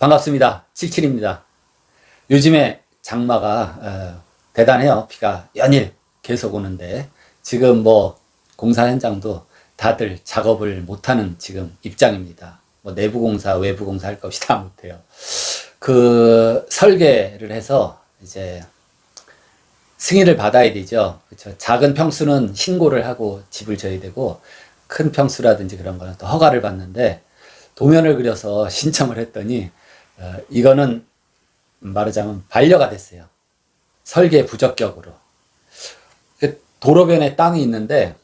반갑습니다. 77입니다. 요즘에 장마가 어, 대단해요. 비가 연일 계속 오는데 지금 뭐 공사 현장도 다들 작업을 못하는 지금 입장입니다. 뭐 내부 공사, 외부 공사 할것 없이 다 못해요. 그 설계를 해서 이제 승인을 받아야 되죠. 그렇죠. 작은 평수는 신고를 하고 집을 져야 되고 큰 평수라든지 그런 거는 또 허가를 받는데 도면을 그려서 신청을 했더니 어, 이거는 말하자면 반려가 됐어요. 설계 부적격으로. 그 도로변에 땅이 있는데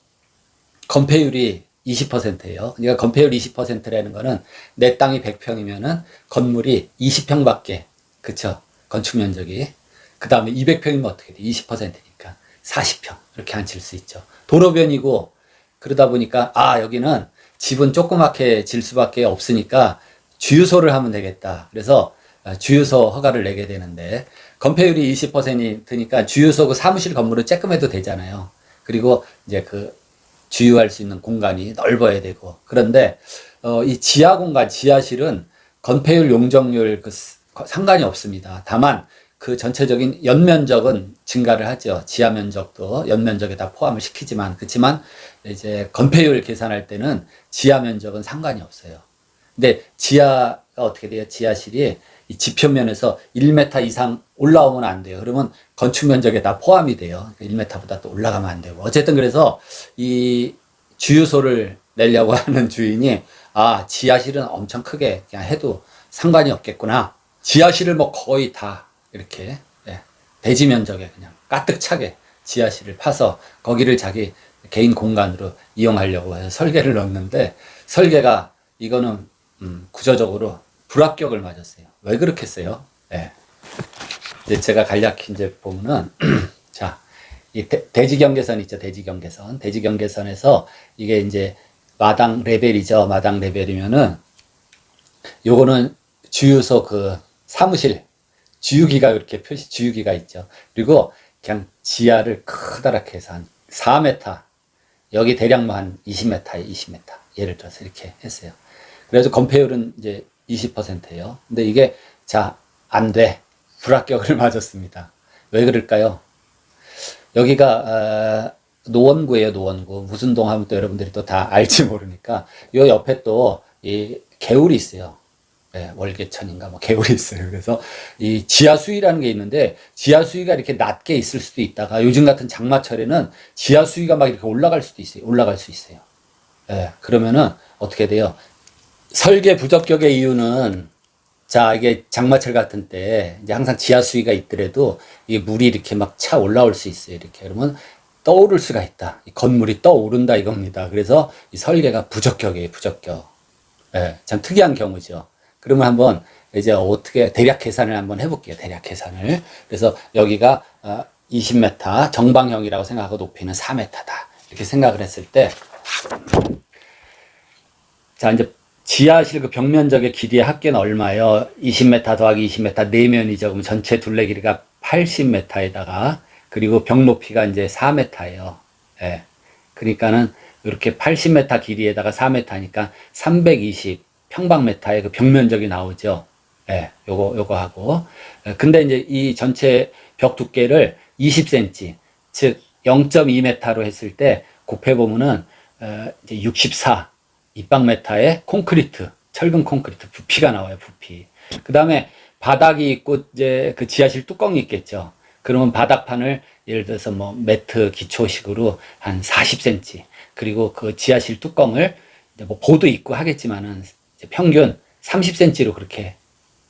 건폐율이 20%예요. 그러니까 건폐율 20%라는 거는 내 땅이 100평이면은 건물이 20평밖에 그쵸? 건축 면적이 그 다음에 200평이면 어떻게 돼? 20%니까 40평 이렇게 앉힐 수 있죠. 도로변이고 그러다 보니까 아 여기는 집은 조그맣게 질 수밖에 없으니까 주유소를 하면 되겠다. 그래서 아, 주유소 허가를 내게 되는데 건폐율이 20%이 드니까 주유소 그 사무실 건물은 쬐끔해도 되잖아요. 그리고 이제 그 주유할 수 있는 공간이 넓어야 되고 그런데 어, 이 지하 공간 지하실은 건폐율 용적률 그 스- 상관이 없습니다. 다만 그 전체적인 연면적은 증가를 하죠. 지하 면적도 연면적에 다 포함을 시키지만 그렇지만 이제 건폐율 계산할 때는 지하 면적은 상관이 없어요. 근데 지하가 어떻게 돼요? 지하실이 이 지표면에서 1m 이상 올라오면 안 돼요. 그러면 건축 면적에 다 포함이 돼요. 1m보다 또 올라가면 안 되고. 어쨌든 그래서 이 주유소를 내려고 하는 주인이 아, 지하실은 엄청 크게 그냥 해도 상관이 없겠구나. 지하실을 뭐 거의 다 이렇게 예, 대지 면적에 그냥 가득 차게 지하실을 파서 거기를 자기 개인 공간으로 이용하려고 해서 설계를 넣었는데 설계가 이거는 음, 구조적으로 불합격을 맞았어요. 왜 그렇겠어요? 예. 이제 제가 간략히 이제 보면은 자, 이 대, 대지 경계선 있죠. 대지 경계선. 대지 경계선에서 이게 이제 마당 레벨이죠. 마당 레벨이면은 요거는 주유소 그 사무실 주유기가 이렇게 표시 주유기가 있죠. 그리고 그냥 지하를 크다랗게 해서 한 4m 여기 대략 뭐한 20m에 20m 예를 들어서 이렇게 했어요. 그래서 건폐율은 이제 20%예요. 근데 이게 자, 안 돼. 불합격을 맞았습니다. 왜 그럴까요? 여기가 어, 노원구예요, 노원구. 무슨 동 하면 또 여러분들이 또 다 알지 모르니까 요 옆에 또 이 개울이 있어요. 예, 월계천인가 뭐 개울이 있어요. 그래서 이 지하 수위라는 게 있는데 지하 수위가 이렇게 낮게 있을 수도 있다가 요즘 같은 장마철에는 지하 수위가 막 이렇게 올라갈 수도 있어요. 올라갈 수 있어요. 예, 그러면은 어떻게 돼요? 설계 부적격의 이유는 자 이게 장마철 같은 때 이제 항상 지하 수위가 있더라도 이 물이 이렇게 막 차 올라올 수 있어요. 이렇게 그러면 떠오를 수가 있다. 이 건물이 떠오른다 이겁니다. 그래서 이 설계가 부적격이에요. 부적격. 예, 참 특이한 경우죠. 그러면 한번 이제 어떻게 대략 계산을 한번 해볼게요. 대략 계산을. 그래서 여기가 어, 20m 정방형이라고 생각하고 높이는 4m다. 이렇게 생각을 했을 때 자, 이제 지하실 그 벽면적의 길이의 합계는 얼마예요? 20m 더하기 20m 내면이죠. 그럼 전체 둘레 길이가 80m에다가 그리고 벽 높이가 이제 4m예요. 예. 그러니까는 이렇게 80m 길이에다가 4m니까 320 평방미터의 그 벽면적이 나오죠. 예. 요거 요거 하고. 예, 근데 이제 이 전체 벽 두께를 20cm, 즉 0.2m로 했을 때 곱해 보면은 어, 이제 64 입방 메타의 콘크리트, 철근 콘크리트 부피가 나와요, 부피. 그 다음에 바닥이 있고, 이제 그 지하실 뚜껑이 있겠죠. 그러면 바닥판을 예를 들어서 뭐 매트 기초식으로 한 40cm, 그리고 그 지하실 뚜껑을 이제 뭐 보드 있고 하겠지만은 평균 30cm로 그렇게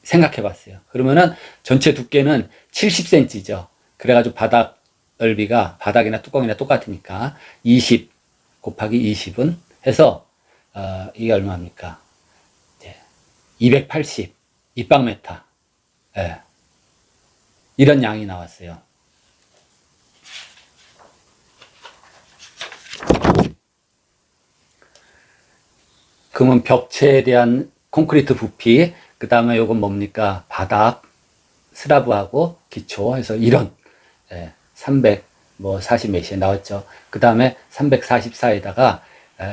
생각해 봤어요. 그러면은 전체 두께는 70cm죠. 그래가지고 바닥 넓이가 바닥이나 뚜껑이나 똑같으니까 20 곱하기 20은 해서 어, 이게 얼마입니까? 이제 280 입방메타. 예. 이런 양이 나왔어요. 그러면 벽체에 대한 콘크리트 부피, 그 다음에 요건 뭡니까? 바닥, 스라브하고 기초 해서 이런, 예, 300, 뭐 40 몇이 나왔죠. 그 다음에 344에다가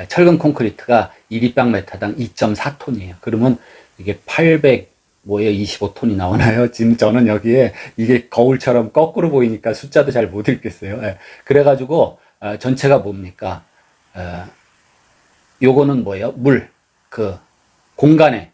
철근 콘크리트가 1입방메타당 2.4톤이에요. 그러면 이게 800 뭐예요? 25톤이 나오나요? 지금 저는 여기에 이게 거울처럼 거꾸로 보이니까 숫자도 잘 못 읽겠어요. 예. 그래가지고 어, 전체가 뭡니까? 어, 요거는 뭐예요? 물, 그 공간에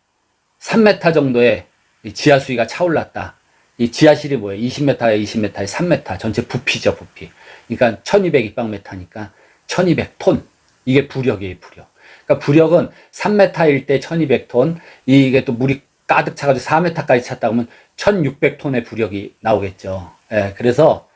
3m 정도의 이 지하 수위가 차올랐다. 이 지하실이 뭐예요? 20m에 20m에 3m 전체 부피죠, 부피. 그러니까 1200 입방메타니까 1200톤. 이게 부력이에요, 부력. 그러니까 부력은 3m일 때 1200톤, 이게 또 물이 가득 차가지고 4m까지 찼다 그러면 1600톤의 부력이 나오겠죠. 예, 그래서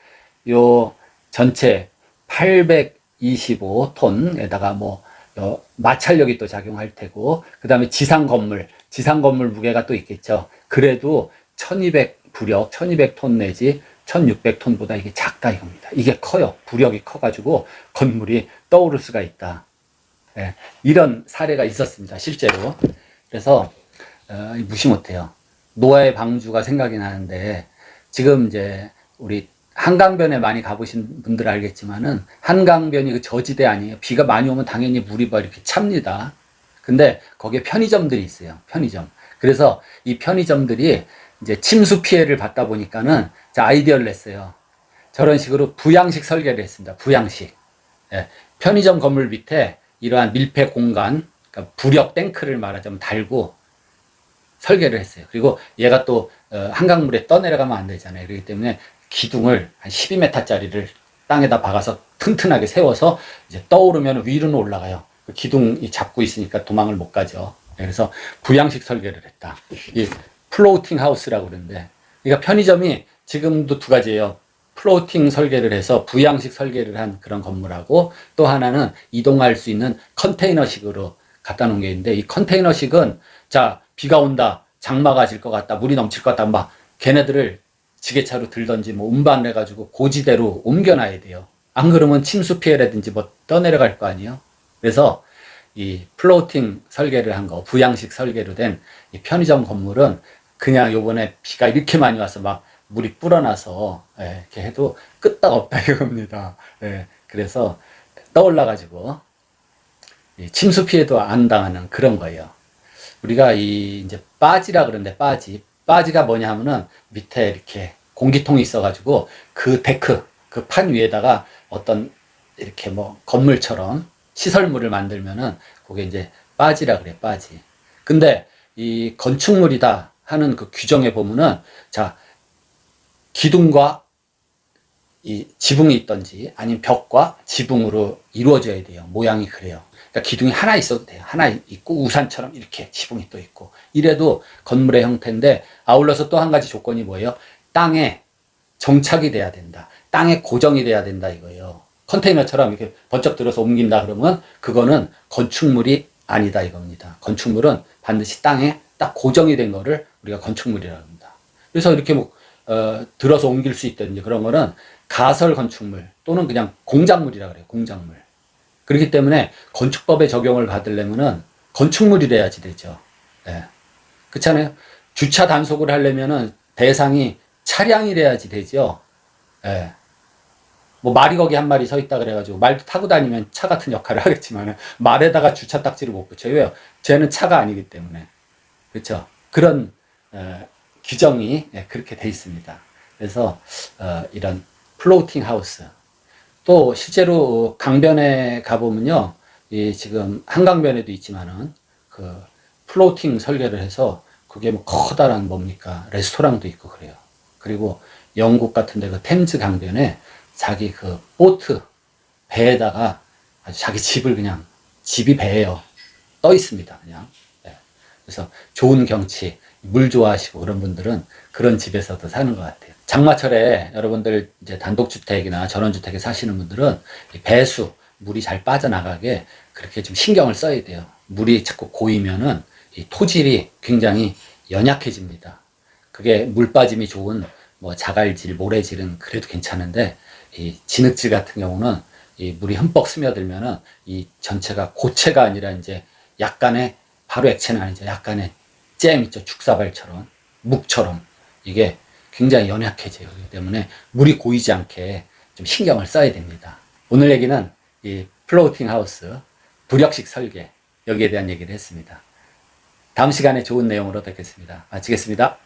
요 전체 825톤에다가 뭐 어, 마찰력이 또 작용할 테고 그 다음에 지상 건물 지상 건물 무게가 또 있겠죠 그래도 1200 부력 1200톤 내지 1600톤보다 이게 작다 이겁니다 이게 커요 부력이 커가지고 건물이 떠오를 수가 있다 예, 이런 사례가 있었습니다 실제로 그래서 어, 무시 못해요 노아의 방주가 생각이 나는데 지금 이제 우리 한강변에 많이 가보신 분들 알겠지만은 한강변이 그 저지대 아니에요. 비가 많이 오면 당연히 물이 막 이렇게 찹니다. 근데 거기에 편의점들이 있어요. 편의점. 그래서 이 편의점들이 이제 침수 피해를 받다 보니까는 자, 아이디어를 냈어요. 저런 식으로 부양식 설계를 했습니다. 부양식. 예, 편의점 건물 밑에 이러한 밀폐 공간, 그러니까 부력 탱크를 말하자면 달고 설계를 했어요. 그리고 얘가 또 어, 한강물에 떠내려가면 안 되잖아요. 그렇기 때문에 기둥을 한 12m짜리를 땅에다 박아서 튼튼하게 세워서 이제 떠오르면 위로는 올라가요. 그 기둥이 잡고 있으니까 도망을 못 가죠. 그래서 부양식 설계를 했다. 이 플로우팅 하우스라고 그러는데, 그러니까 편의점이 지금도 두 가지예요. 플로팅 설계를 해서 부양식 설계를 한 그런 건물하고 또 하나는 이동할 수 있는 컨테이너식으로 갖다 놓은 게 있는데 이 컨테이너식은 자 비가 온다 장마가 질 것 같다 물이 넘칠 것 같다 막 걔네들을 지게차로 들던지 뭐 운반을 해가지고 고지대로 옮겨놔야 돼요. 안 그러면 침수 피해라든지 뭐 떠내려갈 거 아니에요. 그래서 이 플로팅 설계를 한 거, 부양식 설계로 된 이 편의점 건물은 그냥 요번에 비가 이렇게 많이 와서 막 물이 불어나서 예, 이렇게 해도 끄떡 없다 이겁니다. 예, 그래서 떠올라가지고 이 침수 피해도 안 당하는 그런 거예요. 우리가 이 이제 빠지라 그러는데 빠지 빠지가 뭐냐 하면은 밑에 이렇게 공기통이 있어가지고 그 데크 그 판 위에다가 어떤 이렇게 뭐 건물처럼 시설물을 만들면은 그게 이제 빠지라 그래 빠지. 근데 이 건축물이다 하는 그 규정에 보면은 자 기둥과 이 지붕이 있던지 아니면 벽과 지붕으로 이루어져야 돼요. 모양이 그래요. 그러니까 기둥이 하나 있어도 돼요. 하나 있고 우산처럼 이렇게 지붕이 또 있고 이래도 건물의 형태인데 아울러서 또 한 가지 조건이 뭐예요? 땅에 정착이 돼야 된다. 땅에 고정이 돼야 된다 이거예요. 컨테이너처럼 이렇게 번쩍 들어서 옮긴다 그러면 그거는 건축물이 아니다 이겁니다. 건축물은 반드시 땅에 딱 고정이 된 거를 우리가 건축물이라고 합니다. 그래서 이렇게 뭐 어, 들어서 옮길 수 있다든지 그런 거는 가설 건축물 또는 그냥 공작물이라 그래요. 공작물. 그렇기 때문에 건축법의 적용을 받으려면은 건축물이래야지 되죠. 예. 그렇잖아요. 주차 단속을 하려면은 대상이 차량이래야지 되죠. 예. 뭐 말이 거기 한 마리 서 있다 그래가지고 말도 타고 다니면 차 같은 역할을 하겠지만 말에다가 주차 딱지를 못 붙여요. 왜요? 쟤는 차가 아니기 때문에. 그렇죠. 그런 어, 규정이 예, 그렇게 돼 있습니다. 그래서 어, 이런 플로팅 하우스 또 실제로 강변에 가보면요, 이 지금 한강변에도 있지만은 그 플로팅 설계를 해서 그게 뭐 커다란 뭡니까 레스토랑도 있고 그래요. 그리고 영국 같은 데 그 템즈 강변에 자기 그 보트 배에다가 자기 집을 그냥 집이 배예요. 떠 있습니다. 그냥. 네. 그래서 좋은 경치, 물 좋아하시고 그런 분들은 그런 집에서도 사는 것 같아요. 장마철에 여러분들 이제 단독주택이나 전원주택에 사시는 분들은 이 배수, 물이 잘 빠져나가게 그렇게 좀 신경을 써야 돼요. 물이 자꾸 고이면은 이 토질이 굉장히 연약해집니다. 그게 물 빠짐이 좋은 뭐 자갈질, 모래질은 그래도 괜찮은데 이 진흙질 같은 경우는 이 물이 흠뻑 스며들면은 이 전체가 고체가 아니라 이제 약간의 바로 액체는 아니죠. 약간의 잼 있죠. 죽사발처럼 묵처럼 이게 굉장히 연약해져요. 그렇기 때문에 물이 고이지 않게 좀 신경을 써야 됩니다. 오늘 얘기는 이 플로팅 하우스 부력식 설계 여기에 대한 얘기를 했습니다. 다음 시간에 좋은 내용으로 뵙겠습니다. 마치겠습니다.